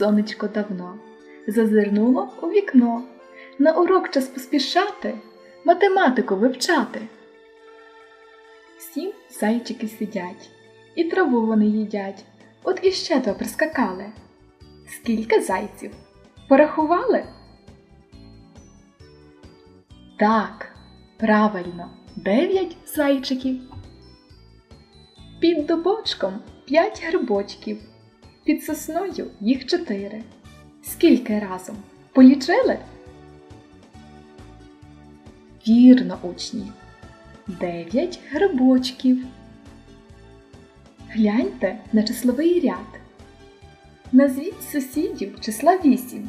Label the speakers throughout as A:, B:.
A: сонечко давно, зазирнуло у вікно. На урок час поспішати, математику вивчати. Всі зайчики сидять, і траву вони їдять. От іще два прискакали. Скільки зайців? Порахували? Так, правильно, дев'ять зайчиків. Під дубочком п'ять грибочків, під сосною їх чотири. Скільки разом? Полічили? Вірно, учні. Дев'ять грибочків. Гляньте на числовий ряд. Назвіть сусідів числа вісім.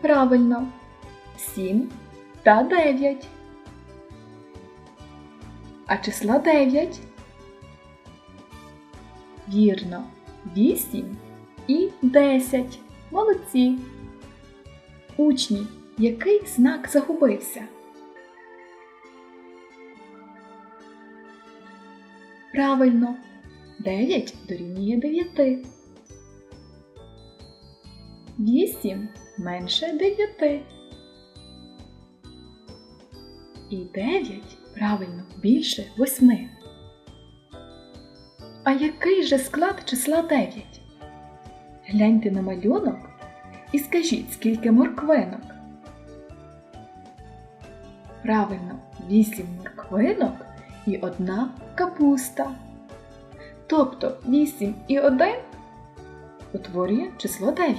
A: Правильно. Сім та дев'ять. А числа дев'ять? Вірно, 8 і 10. Молодці. Учні, який знак загубився? Правильно, 9 дорівнює 9. 8 менше 9. І 9 правильно більше 8 який же склад числа дев'ять? Гляньте на малюнок і скажіть, скільки морквинок. Правильно, вісім морквинок і одна капуста. Тобто 8 і 1 утворює число 9.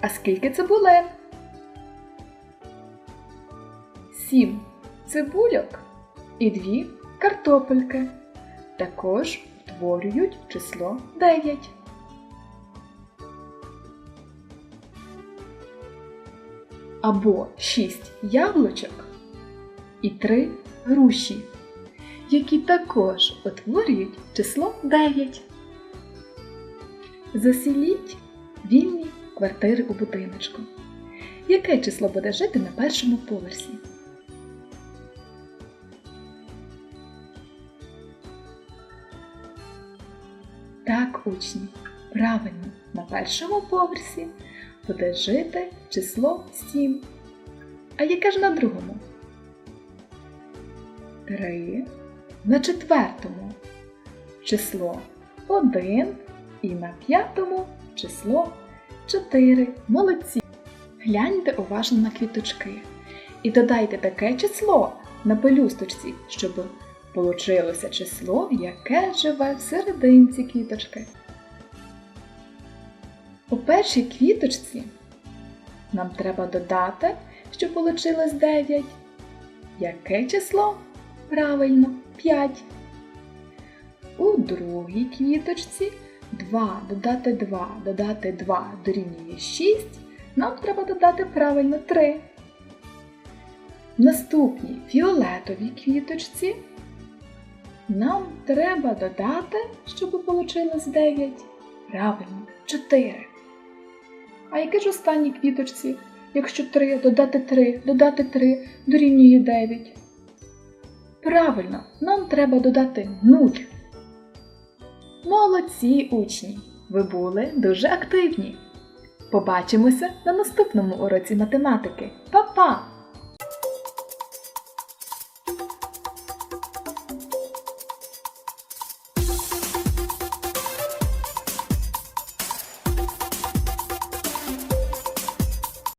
A: А скільки цибулин? 7 цибульок і 2 картопельки. Також утворюють число 9. Або 6 яблучок і 3 груші, які також утворюють число 9. Заселіть вільні квартири у будиночку. Яке число буде жити на першому поверсі? Так, учні, правильно, на першому поверсі буде жити число 7. А яке ж на другому? 3, на четвертому число 1 і на п'ятому число 4. Молодці! Гляньте уважно на квіточки і додайте таке число на пелюсточці, щоб получилося число, яке живе в серединці квіточки. У першій квіточці нам треба додати, щоб вийшло 9. Яке число? Правильно, 5. У другій квіточці 2 додати 2 додати 2 дорівнює 6. Нам треба додати правильно 3. В наступній фіолетовій квіточці нам треба додати, щоб вийшло 9. Правильно, 4. А яке ж останній квіточці? Якщо 3 додати 3 додати 3 дорівнює 9. Правильно, нам треба додати 0. Молодці учні! Ви були дуже активні. Побачимося на наступному уроці математики. Па-па!